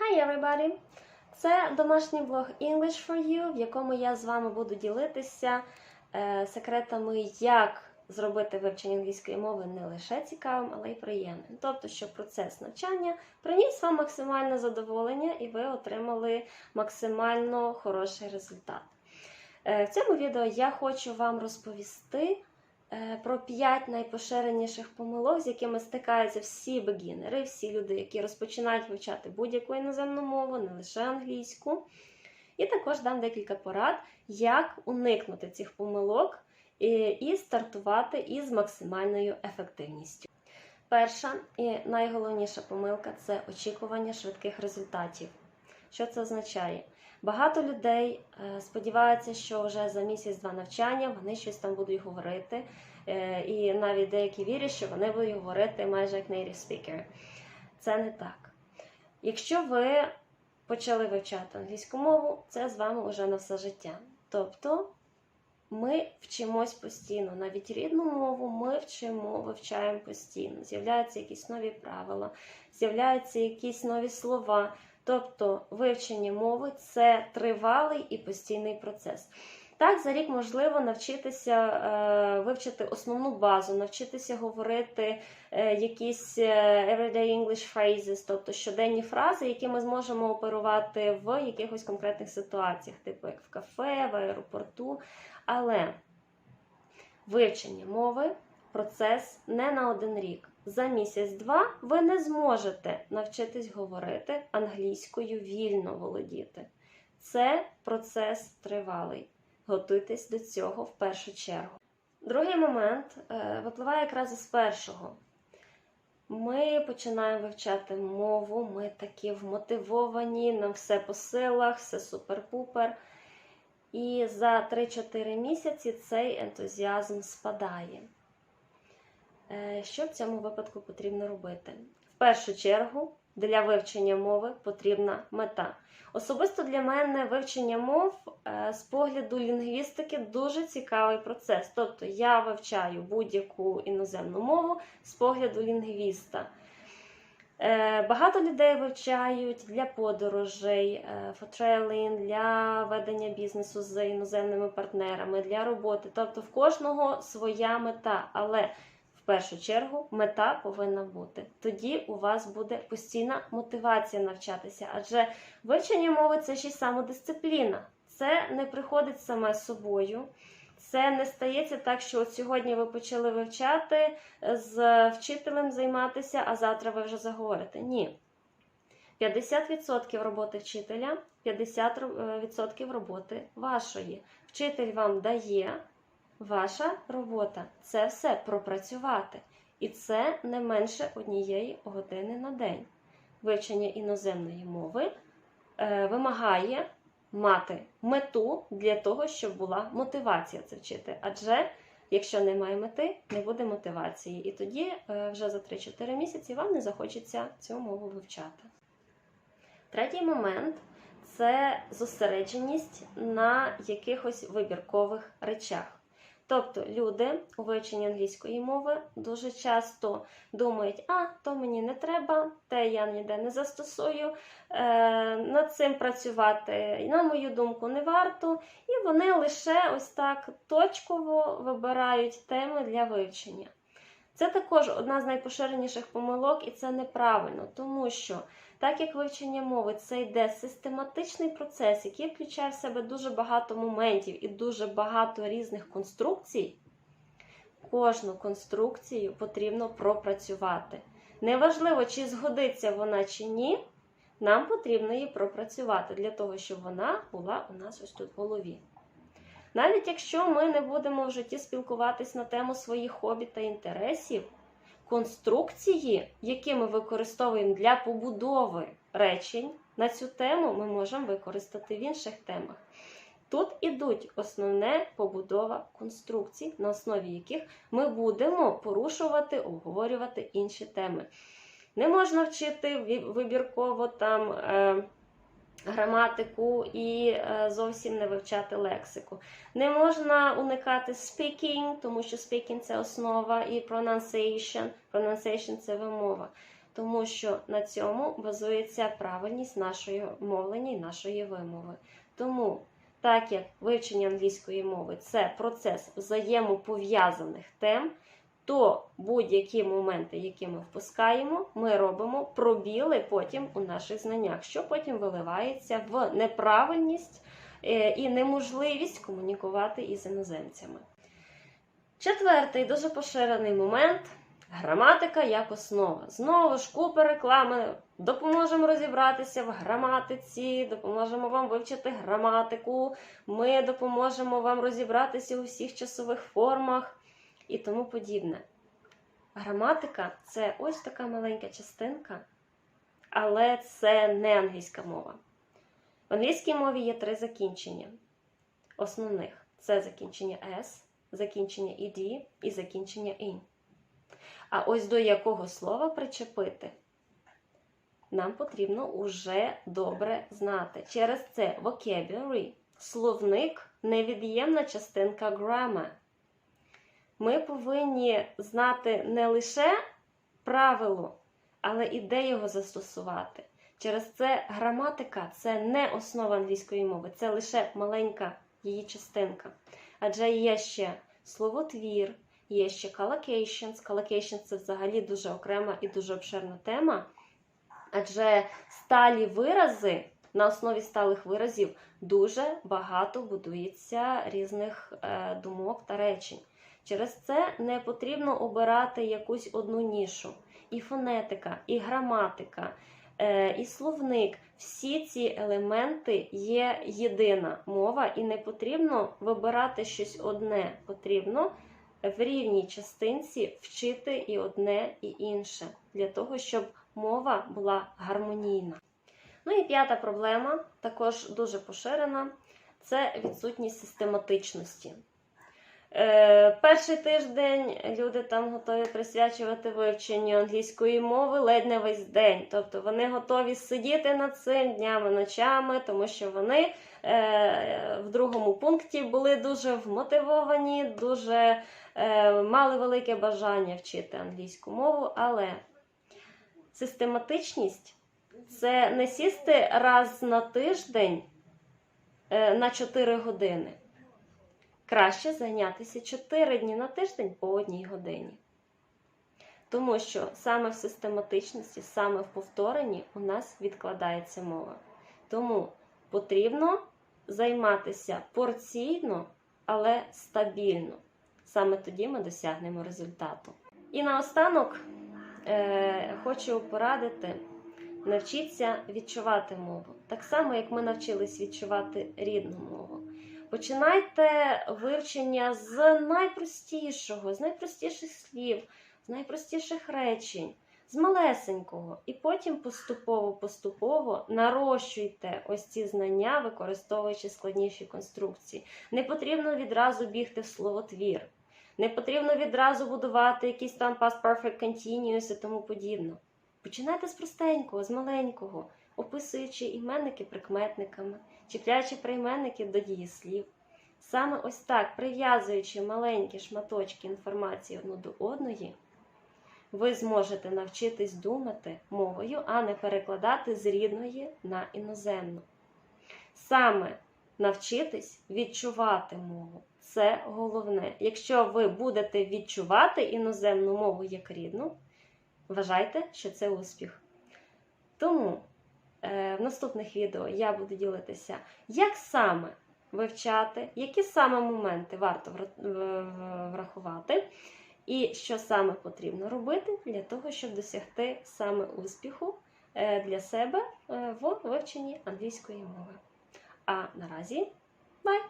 Hi everybody! Це домашній блог English for You, в якому я з вами буду ділитися е, секретами, як зробити вивчення англійської мови не лише цікавим, але й приємним. Тобто, щоб процес навчання приніс вам максимальне задоволення і ви отримали максимально хороший результат. Е, в цьому відео я хочу вам розповісти про 5 найпоширеніших помилок, з якими стикаються всі бегінери, всі люди, які розпочинають вивчати будь-яку іноземну мову, не лише англійську. І також дам декілька порад, як уникнути цих помилок і, і стартувати із максимальною ефективністю. Перша і найголовніша помилка це очікування швидких результатів. Що це означає? Багато людей е, сподіваються, що вже за місяць-два навчання вони щось там будуть говорити, е, і навіть деякі вірять, що вони будуть говорити майже як native speaker. Це не так. Якщо ви почали вивчати англійську мову, це з вами вже на все життя. Тобто ми вчимось постійно, навіть рідну мову ми вчимо, вивчаємо постійно. З'являються якісь нові правила, з'являються якісь нові слова. Тобто вивчення мови це тривалий і постійний процес. Так, за рік можливо навчитися е, вивчити основну базу, навчитися говорити е, якісь е, everyday English phrases, тобто щоденні фрази, які ми зможемо оперувати в якихось конкретних ситуаціях, типу як в кафе, в аеропорту. Але вивчення мови процес не на один рік. За місяць-два ви не зможете навчитись говорити англійською вільно володіти. Це процес тривалий. Готуйтесь до цього в першу чергу. Другий момент е, випливає якраз із першого. Ми починаємо вивчати мову, ми такі вмотивовані, нам все по силах, все супер-пупер. І за 3-4 місяці цей ентузіазм спадає. Е, Що в цьому випадку потрібно робити? В першу чергу для вивчення мови потрібна мета. Особисто для мене вивчення мов е, з погляду лінгвістики дуже цікавий процес. Тобто я вивчаю будь-яку іноземну мову з погляду лінгвіста. Е, Багато людей вивчають для подорожей, traveling, для ведення бізнесу з іноземними партнерами, для роботи. Тобто в кожного своя мета. Але першу чергу мета повинна бути. Тоді у вас буде постійна мотивація навчатися, адже вивчення мови це ще й самодисципліна. Це не приходить саме собою. Це не стається так, що от сьогодні ви почали вивчати, з вчителем займатися, а завтра ви вже заговорите. Ні. 50% роботи вчителя, 50% роботи вашої. Вчитель вам дає Ваша робота це все пропрацювати. І це не менше однієї години на день. Вивчення іноземної мови е, вимагає мати мету для того, щоб була мотивація це вчити. Адже якщо немає мети, не буде мотивації. І тоді е, вже за 3-4 місяці вам не захочеться цю мову вивчати. Третій момент це зосередженість на якихось вибіркових речах. Тобто люди у вивченні англійської мови дуже часто думають, а то мені не треба, те я ніде не застосую, е, над цим працювати, на мою думку, не варто. І вони лише ось так точково вибирають теми для вивчення. Це також одна з найпоширеніших помилок, і це неправильно, тому що, так як вивчення мови це йде систематичний процес, який включає в себе дуже багато моментів і дуже багато різних конструкцій, кожну конструкцію потрібно пропрацювати. Неважливо, чи згодиться вона чи ні, нам потрібно її пропрацювати для того, щоб вона була у нас ось тут в голові. Навіть якщо ми не будемо в житті спілкуватись на тему своїх хобі та інтересів, конструкції, які ми використовуємо для побудови речень на цю тему, ми можемо використати в інших темах. Тут ідуть основне побудова конструкцій, на основі яких ми будемо порушувати, обговорювати інші теми. Не можна вчити вибірково там. Граматику і е, зовсім не вивчати лексику. Не можна уникати speaking, тому що speaking – це основа, і pronunciation. Pronunciation – це вимова. тому що на цьому базується правильність нашої мовлення і нашої вимови. Тому, так як вивчення англійської мови це процес взаємопов'язаних тем, то будь-які моменти, які ми впускаємо, ми робимо пробіли потім у наших знаннях, що потім виливається в неправильність е, і неможливість комунікувати із іноземцями. Четвертий дуже поширений момент граматика як основа. Знову ж купа реклами. Допоможемо розібратися в граматиці, допоможемо вам вивчити граматику, ми допоможемо вам розібратися у всіх часових формах і тому подібне. Граматика це ось така маленька частинка, але це не англійська мова. В англійській мові є три закінчення. Основних це закінчення S, закінчення ED і закінчення IN. А ось до якого слова причепити, нам потрібно уже добре знати. Через це vocabulary, словник невід'ємна частинка grammar. Ми повинні знати не лише правило, але і де його застосувати. Через це граматика це не основа англійської мови, це лише маленька її частинка. Адже є ще словотвір, є ще collocations. Collocations – це взагалі дуже окрема і дуже обширна тема. Адже сталі вирази на основі сталих виразів дуже багато будується різних е, думок та речень. Через це не потрібно обирати якусь одну нішу. І фонетика, і граматика, е, і словник всі ці елементи є єдина мова, і не потрібно вибирати щось одне. Потрібно в рівній частинці вчити і одне, і інше, для того, щоб мова була гармонійна. Ну і п'ята проблема, також дуже поширена, це відсутність систематичності. Е, перший тиждень люди там готові присвячувати вивченню англійської мови ледь не весь день. Тобто вони готові сидіти над цим днями, ночами, тому що вони е, в другому пункті були дуже вмотивовані, дуже е, мали велике бажання вчити англійську мову, але систематичність це не сісти раз на тиждень е, на 4 години. Краще зайнятися 4 дні на тиждень по одній годині. Тому що саме в систематичності, саме в повторенні у нас відкладається мова. Тому потрібно займатися порційно, але стабільно. Саме тоді ми досягнемо результату. І наостанок е, хочу порадити. Навчіться відчувати мову. Так само, як ми навчились відчувати рідну мову. Починайте вивчення з найпростішого, з найпростіших слів, з найпростіших речень, з малесенького. І потім поступово-поступово нарощуйте ось ці знання, використовуючи складніші конструкції. Не потрібно відразу бігти в словотвір. Не потрібно відразу будувати якісь там past perfect continuous і тому подібне. Починайте з простенького, з маленького, описуючи іменники прикметниками, чіпляючи прийменники до дієслів. Саме ось так, прив'язуючи маленькі шматочки інформації одну до одної, ви зможете навчитись думати мовою, а не перекладати з рідної на іноземну. Саме навчитись відчувати мову. Це головне. Якщо ви будете відчувати іноземну мову як рідну, Вважайте, що це успіх. Тому в наступних відео я буду ділитися, як саме вивчати, які саме моменти варто врахувати, і що саме потрібно робити для того, щоб досягти саме успіху е, для себе е, в вивченні англійської мови. А наразі, бай!